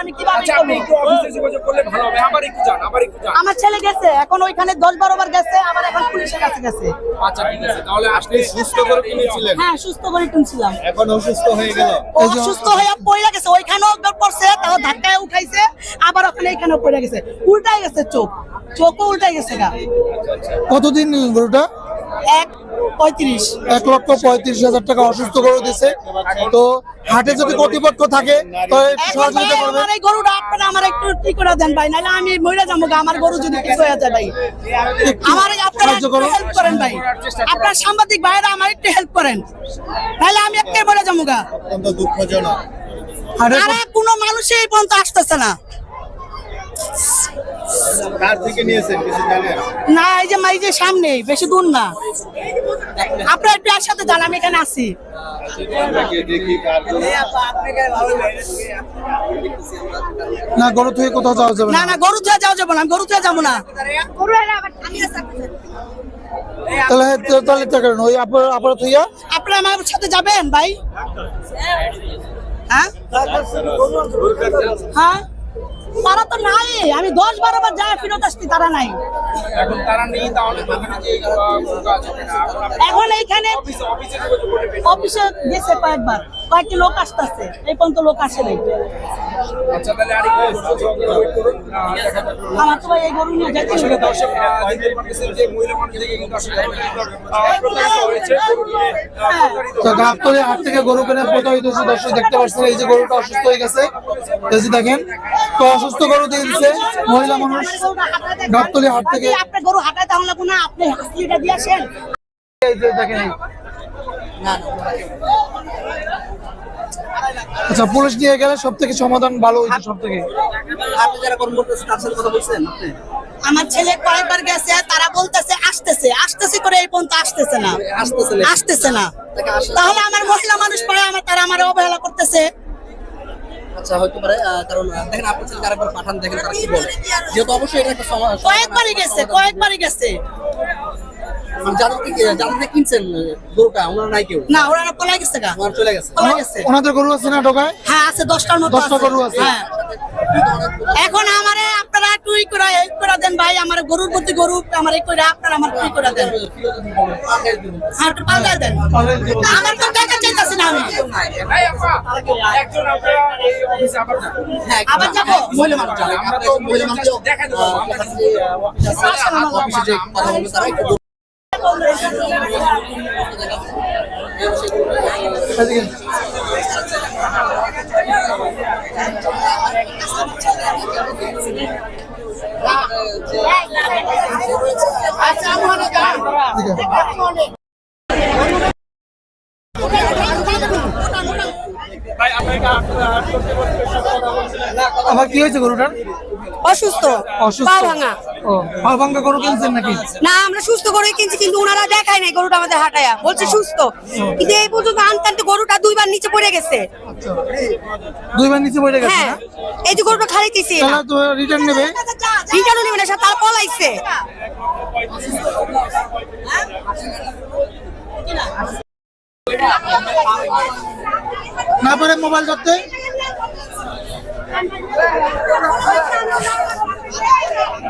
আমি কীভাবে আচ্ছা আপনি করব? একটু অফিসে যোগাযোগ করলে ভালো হবে। আবার একটু যান আবার একটু যান। আমার ছেলে গেছে এখন ওইখানে দশ বারো বার গেছে আবার এখন পুলিশের কাছে গেছে। আচ্ছা ঠিক আছে তাহলে আসলে সুস্থ করে তুলেছিলেন হ্যাঁ সুস্থ করে তুলছিলাম এখন অসুস্থ হয়ে গেল? অসুস্থ হয়ে পড়ে গেছে ওইখানেও পড়ছে তাও ধাক্কায় উঠাইছে আবার ওখানে এখানেও পড়ে গেছে। উল্টাই গেছে চোখ চোখও উল্টাই গেছে কতদিন গরুটা? এক পঁয়ত্রিশ। এক লক্ষ পঁয়ত্রিশ হাজার টাকা অসুস্থ গরু দিছে। তো হাটে যদি কর্তৃপক্ষ থাকে তো সহযোগিতা করবে। আমার এই গরুটা আপনারা আমার একটু ঠিক করে দেন ভাই নাহলে আমি মরে যাব আমার গরু যদি কিছু হয়ে যায় ভাই। আমার আপনারা হেল্প করেন ভাই। আপনার সাংবাদিক ভাইরা আমার একটু হেল্প করেন। নাহলে আমি একটা মরে যাব গা। দুঃখজনক। আর কোনো মানুষই এই পর্যন্ত আসতেছে না। কার থেকে নিয়েছেন কিছু জানেন? না এই যে এই যে সামনে বেশি দূর না। আপনার একটু একসাথে যান আমি এখানে আছি। না গরু থেকে কোথাও যাওয়া যাবে না না। না গরু ধুয়ে যাওয়া যাব না আমি গরু ধুয়ে যাব না। তাহলে তাহলে তা ওই আপনার আপনার থইয়া আপনারা আমার সাথে যাবেন ভাই? হ্যাঁ? হ্যাঁ? তারা তো নাই। আমি দশ বারো বার যাই ফিরত আসছি তারা নাই। এখন যে এইখানে অফিসে গেছে কয়েকবার। কয়েকটি লোক আসতে আসতেছে এই পর্যন্ত লোক আসে নাই। আচ্ছা তাহলে আরেকটু ওয়েট করুন। আহ, আমার তো ভাই এই গরু নিয়ে যাইতে আসলে দর্শক দেখতে পাচ্ছেন যে মহিলা মানুষ থেকে কিন্তু আসলে প্রতারিত হয়েছে। তো গাবতলি হাট থেকে গরু কিনে প্রতারিত হচ্ছে দর্শক দেখতে পাচ্ছেন এই যে গরুটা অসুস্থ হয়ে গেছে। এই যে দেখেন তো অসুস্থ গরু দিয়ে দিচ্ছে মহিলা মানুষ। গাবতলি হাট থেকে আপনি- গরু হাঁটায় তাহলে কোনো আপনি হাসলিটা দিয়ে আসেন। এই যে দেখেন এই। আচ্ছা পুলিশ নিয়ে গেলে সব থেকে সমাধান ভালো হইতো সব থেকে আমার ছেলে কয়েকবার গেছে তারা বলতেছে আসতেছে আসতেছে করে এই পর্যন্ত আসতেছে না। আসতেছে না। তাহলে আমার মহিলা মানুষ পায় আমার তারা আমার অবহেলা করতেছে। আচ্ছা হয়তো পারে কারণ দেখেন আপনার ছেলেকে আরেকবার পাঠান দেখেন তারা কি বলে। যেহেতু অবশ্যই এটা একটা কয়েকবারই গেছে কয়েকবারই গেছে। মানে যাদেরকে কি- যাদেরকে কিনছেন গরুটা ওনারা নাই কেউ না ওরা পলাই গেছে গা ওনারা চলে গেছে পলাই গেছে ওনাদের গরু আছে না ঢোকায় হ্যাঁ আছে দশটার মতো দশটা গরু আছে। হ্যাঁ এখন আমারে আপনারা একটু ই করে হেল্প করে দেন ভাই আমার গরুর প্রতি গরু আমার এই করে আপনারা আমার কি করে দেন আর একটু দেন আমার তো টাকা চাইতেছি না আমি একজন আপনারা এই অফিসে আবার হ্যাঁ, আবার যাব? মহিলা মানুষ আমরা তো মহিলা মানুষ দেখা দেবো। আহ, এখানে যে, আহ, অফিস আছে, অফিসে যে কথা বলবে তারা একটু এদিকে। এদিকে। আবার কি হয়েছে গরুটার? অসুস্থ। পা ভাঙা। ও পা ভাঙ্গা গরু কিনছেন নাকি? না আমরা সুস্থ করে কিনছি কিন্তু ওনারা দেখায় নাই গরুটা আমাদের হাঁটায়া। বলছে সুস্থ। কিন্তু এই পর্যন্ত আনতে আনতে গরুটা দুইবার নিচে পড়ে গেছে। দুইবার নিচে পড়ে গেছে হ্যাঁ। এই যে গরুটা খাইতেছি তাহলে তো রিটার্ন নেবে। রিটার্নও নেবে না তার পলাইছে। না পারে মোবাইল ধরতে বাল ফলাই দেওয়া হয়েছে গরু। পারে না তো।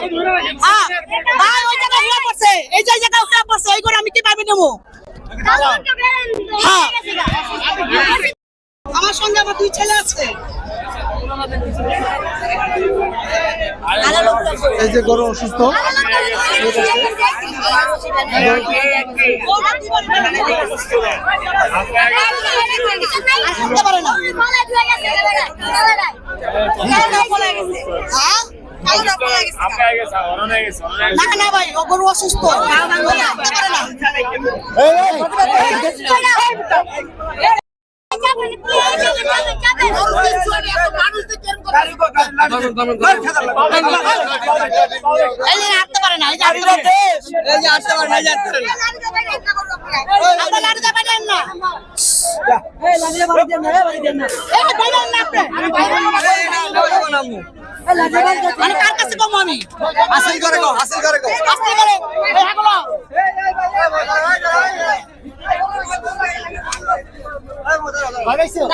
হ্যাঁ ভাই ওই জায়গায় উঠে পড়ছে। এই যে পড়ছে করে আমি কীভাবে নেব? হ্যাঁ। আমার সঙ্গে আমার দুই ছেলে আছে। এই যে গরু অসুস্থ। পারে না হ্যাঁ? না না ভাই ও গরু অসুস্থ আসতে পারে না আসতে পারে না আমি কার কাছে কম আমি হাসিল